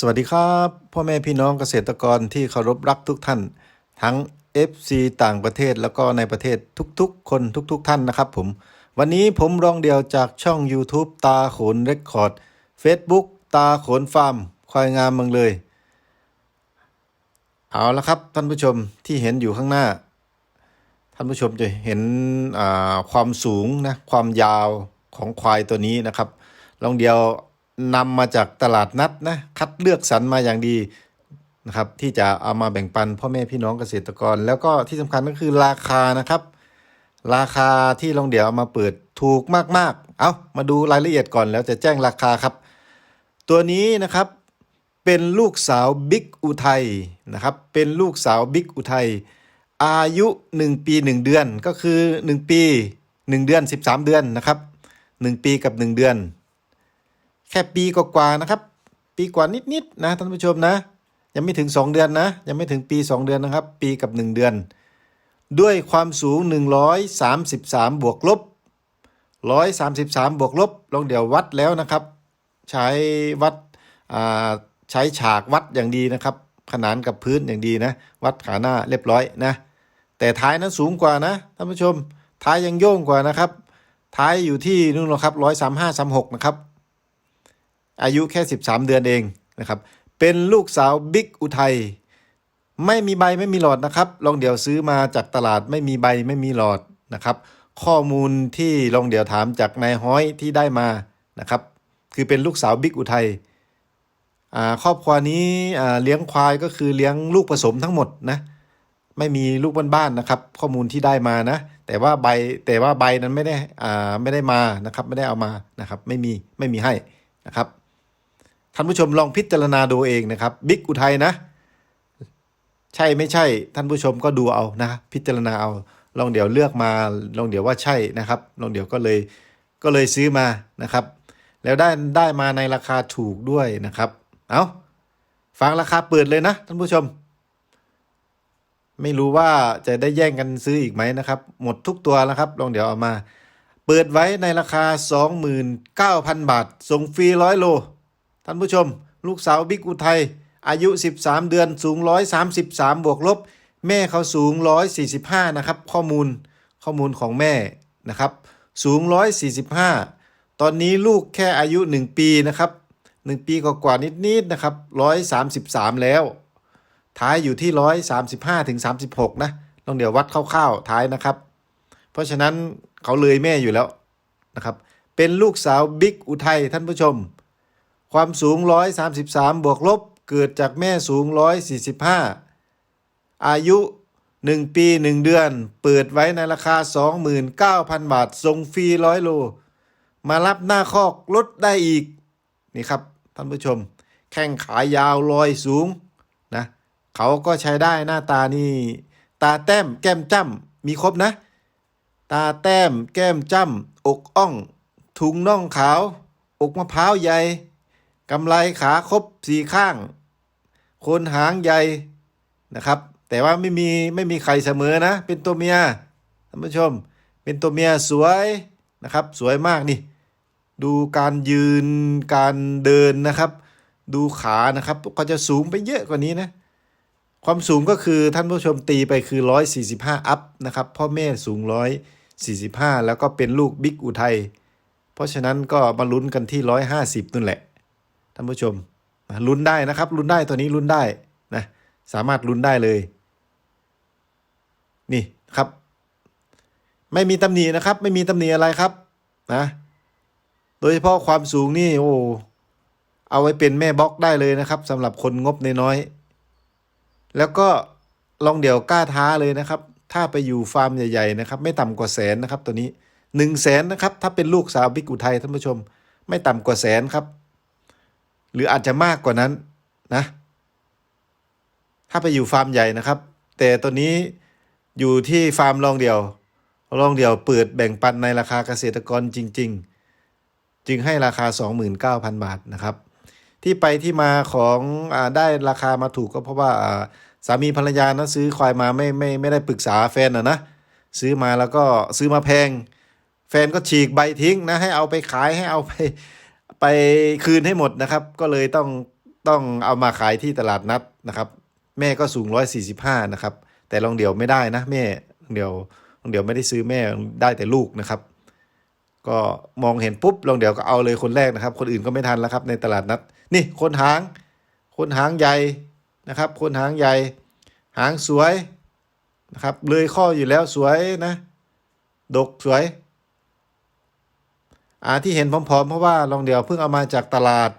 สวัสดีครับพ่อแม่พี่น้องเกษตรกรที่เคารพรักทุกท่าน ทั้ง FC ต่างประเทศแล้วก็ในประเทศทุกๆ คนทุกๆท่านนะครับผม วันนี้ผมรองเดียวจากช่อง YouTube ตาโขนเรคคอร์ด Facebook ตาโขนฟาร์ม ควายงามเมืองเลย เอาละครับท่านผู้ชมที่เห็นอยู่ข้างหน้า ท่านผู้ชมจะเห็นความสูงนะความยาวของควายตัวนี้นะครับลองเดียว นำมาจากตลาดนัดนะคัดเลือกสรรมาอย่างดีนะครับที่จะเอามาแบ่งปันพ่อแม่พี่น้องเกษตรกร แล้วก็ที่สำคัญก็คือราคานะครับ ราคาที่ลองเดี๋ยวเอามาเปิดถูกมากๆ เอามาดูรายละเอียดก่อนแล้วจะแจ้งราคาครับ ตัวนี้นะครับเป็นลูกสาวบิ๊กอุทัยนะครับเป็นลูกสาวบิ๊กอุทัยอายุ 1 ปี 1 เดือนก็คือ 1 ปี 1 เดือน 13 เดือนนะครับ 1 ปีกับ 1 เดือน แค่ปีกว่าๆนะครับ ปีกว่านิดๆนะท่านผู้ชมนะ ยังไม่ถึง 2 เดือนนะ ยังไม่ถึงปี 2 เดือนนะครับ ปีกับ 1 เดือน ด้วยความสูง 133 บวกลบ 133 บวกลบ ลองเดี๋ยววัดแล้วนะครับ ใช้วัดใช้ฉากวัดอย่างดีนะครับ ขนานกับพื้นอย่างดีนะ วัดขาหน้าเรียบร้อยนะ แต่ท้ายนั้นสูงกว่านะท่านผู้ชม ท้ายยังโย่งกว่านะครับ ท้ายอยู่ที่นู่นหรอครับร้อยสามห้าสามหกนะครับ อายุแค่ 13 เดือนเองนะครับ เป็นลูกสาวบิ๊กอุทัยไม่มีใบไม่มีหลอดนะครับ ลองเดี๋ยวซื้อมาจากตลาดไม่มีใบไม่มีหลอดนะครับ ข้อมูลที่ลองเดี๋ยวถามจากนายห้อยที่ได้มานะครับ คือเป็นลูกสาวบิ๊กอุทัยอ่าครอบครัวนี้เลี้ยงควายก็คือเลี้ยงลูกผสมทั้งหมดนะ ไม่มีลูกบ้านๆนะครับ ข้อมูลที่ได้มานะ แต่ว่าใบแต่ว่าใบนั้นไม่ได้อ่าไม่ได้มานะครับ ไม่ได้เอามานะครับ ไม่มีไม่มีให้นะครับ ท่านผู้ชมลองพิจารณาดูเองนะครับบิ๊กอุทัยนะ ใช่ไม่ใช่ ท่านผู้ชมก็ดูเอานะ พิจารณาเอาลองเดี๋ยวเลือกมาลองเดี๋ยวว่าใช่นะครับลองเดี๋ยวก็เลยก็เลยซื้อมานะครับ แล้วได้ได้มาในราคาถูกด้วยนะครับเอาฟังราคาเปิดเลยนะท่านผู้ชม ไม่รู้ว่าจะได้แย่งกันซื้ออีกไหมนะครับ หมดทุกตัวแล้วครับลองเดี๋ยวเอามา เปิดไว้ในราคา 29,000 บาทส่งฟรีร้อยโล ท่านผู้ชม ลูกสาวบิ๊กอุทัยอายุ 13 เดือนสูง 133 บวกลบ แม่เขาสูง 145 นะครับ ข้อมูลข้อมูลของแม่นะครับ สูง 145 ตอนนี้ลูกแค่อายุ 1 ปีนะครับ 1 ปีกว่านิดๆนะครับ 133 แล้ว ท้ายอยู่ที่ 135ถึง36 นะต้องเดี๋ยววัดคร่าวๆท้ายนะครับ เพราะฉะนั้นเขาเลยแม่อยู่แล้วนะครับ เป็นลูกสาวบิ๊กอุทัยท่านผู้ชม ความสูง 133 บวกลบ เกิดจากแม่สูง 145 อายุ 1 ปี 1 เดือน เปิดไว้ในราคา 29,000 บาทส่งฟรีร้อยโล มารับหน้าคอกลดได้อีก นี่ครับ ท่านผู้ชม แข้งขายาวลอยสูงนะเขาก็ใช้ได้หน้าตานี่ ตาแต้มแก้มจ้ำ มีครบนะ ตาแต้มแก้มจ้ำ อกอ่อง ถุงน่องขาว อกมะพร้าวใหญ่ กำไลขาครบสี่ข้าง คนหางใหญ่นะครับ แต่ว่าไม่มีไม่มีใครเสมอนะ เป็นตัวเมียท่านผู้ชม เป็นตัวเมียสวยนะครับ สวยมากนี่ ดูการยืนการเดินนะครับ ดูขานะครับก็จะสูงไปเยอะกว่านี้นะความสูงก็คือท่านผู้ชมตีไปคือ 145 อัพนะครับ พ่อแม่สูง 145 แล้วก็เป็นลูกบิ๊กอุทัย เพราะฉะนั้นก็มาลุ้นกันที่ 150นั่นแหละ ท่านผู้ชมนะลุ้นได้นะครับลุ้นได้ตัวนี้ลุ้นได้นะสามารถลุ้นได้เลย นี่ครับ ไม่มีตำหนินะครับ ไม่มีตำหนิอะไรครับนะโดยเฉพาะความสูงนี่โอ้เอาไว้เป็นแม่บล็อกได้เลยนะครับสำหรับคนงบนน้อยๆแล้วก็ลองเดี๋ยวกล้าท้าเลยนะครับ ถ้าไปอยู่ฟาร์มใหญ่ๆนะครับ ไม่ต่ำกว่าแสนนะครับตัวนี้หนึ่งแสนนะครับ ถ้าเป็นลูกสาวบิ๊กอุทัยท่านผู้ชม ไม่ต่ำกว่าแสนครับ หรืออาจจะมากกว่านั้นนะ ถ้าไปอยู่ฟาร์มใหญ่นะครับ แต่ตัวนี้อยู่ที่ฟาร์มลองเดียวลองเดียวเปิดแบ่งปันในราคาเกษตรกรจริง ๆ จึงให้ราคา 29,000 บาทนะครับ ที่ไปที่มาของอได้ราคามาถูกก็เพราะว่าอ่าสามีภรรยานะซื้อควายมาไม่ไม่ไม่ได้ปรึกษาแฟนนะนะซื้อมาแล้วก็ซื้อมาแพง แฟนก็ฉีกใบทิ้งนะให้เอาไปขายให้เอาไป ไปคืนให้หมดนะครับ ก็เลยต้องต้องเอามาขายที่ตลาดนัดนะครับ แม่ก็สูง145นะครับ แต่ลองเดี่ยวไม่ได้นะแม่ลองเดี่ยวลองเดี่ยวไม่ได้ซื้อแม่ได้แต่ลูกนะครับ ก็มองเห็นปุ๊บลองเดี๋ยวก็เอาเลยคนแรกนะครับ คนอื่นก็ไม่ทันแล้วครับ ในตลาดนัด นี่คนหาง คนหางใหญ่นะครับ คนหางใหญ่หางสวยนะครับ เลยข้ออยู่แล้วสวยนะ ดกสวย อ่าที่เห็นพร้อมๆเพราะว่าลองเดียวเพิ่งเอามาจากตลาด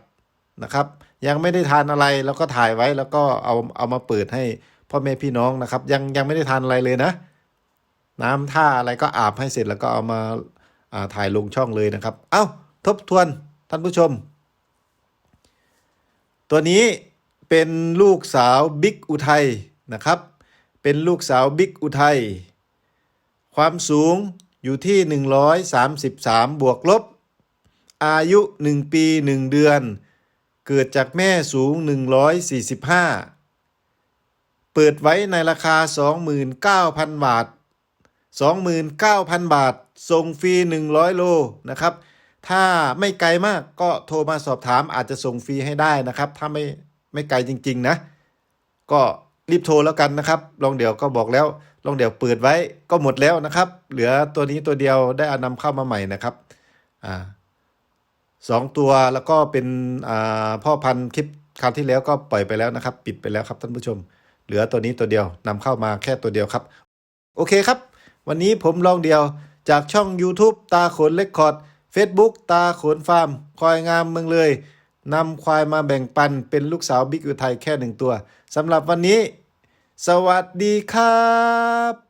นะครับ ยังไม่ได้ทานอะไรแล้วก็ถ่ายไว้แล้วก็เอาเอามาเปิดให้พ่อแม่พี่น้องนะครับ ยังยังไม่ได้ทานอะไรเลยนะ น้ำท่าอะไรก็อาบให้เสร็จแล้วก็เอามาาถ่ายลงช่องเลยนะครับ เอ้าทบทวนท่านผู้ชม ตัวนี้เป็นลูกสาวบิ๊กอุทัยนะครับ เป็นลูกสาวบิ๊กอุทัยความสูง อยู่ที่ 133 บวกลบ อายุ 1 ปี 1 เดือน เกิดจากแม่สูง 145 เปิดไว้ในราคา 29,000 บาท 29,000 บาท ส่งฟรี 100 โลนะครับ ถ้าไม่ไกลมากก็โทรมาสอบถามอาจจะส่งฟรีให้ได้นะครับ ถ้าไม่ไม่ไกลจริง ๆ นะ ก็ รีบโทรแล้วกันนะครับลองเดี๋ยวก็บอกแล้วลองเดี๋ยวเปิดไว้ก็หมดแล้วนะครับ เหลือตัวนี้ตัวเดียวได้อานำเข้ามาใหม่นะครับอ่าสองตัวแล้วก็เป็นอ่าพ่อพันธุ์คลิปคราวที่แล้วก็ปล่อยไปแล้วนะครับ ปิดไปแล้วครับท่านผู้ชม เหลือตัวนี้ตัวเดียวนำเข้ามาแค่ตัวเดียวครับ โอเคครับ วันนี้ผมลองเดียวจากช่อง YouTube ตาขนเลคคอร์ด Facebook ตาขนฟาร์มควายงามเมืองเลยนำควายมาแบ่งปันเป็นลูกสาวบิ๊กอุทัยแค่หนึ่งตัวสำหรับวันนี้ สวัสดีครับ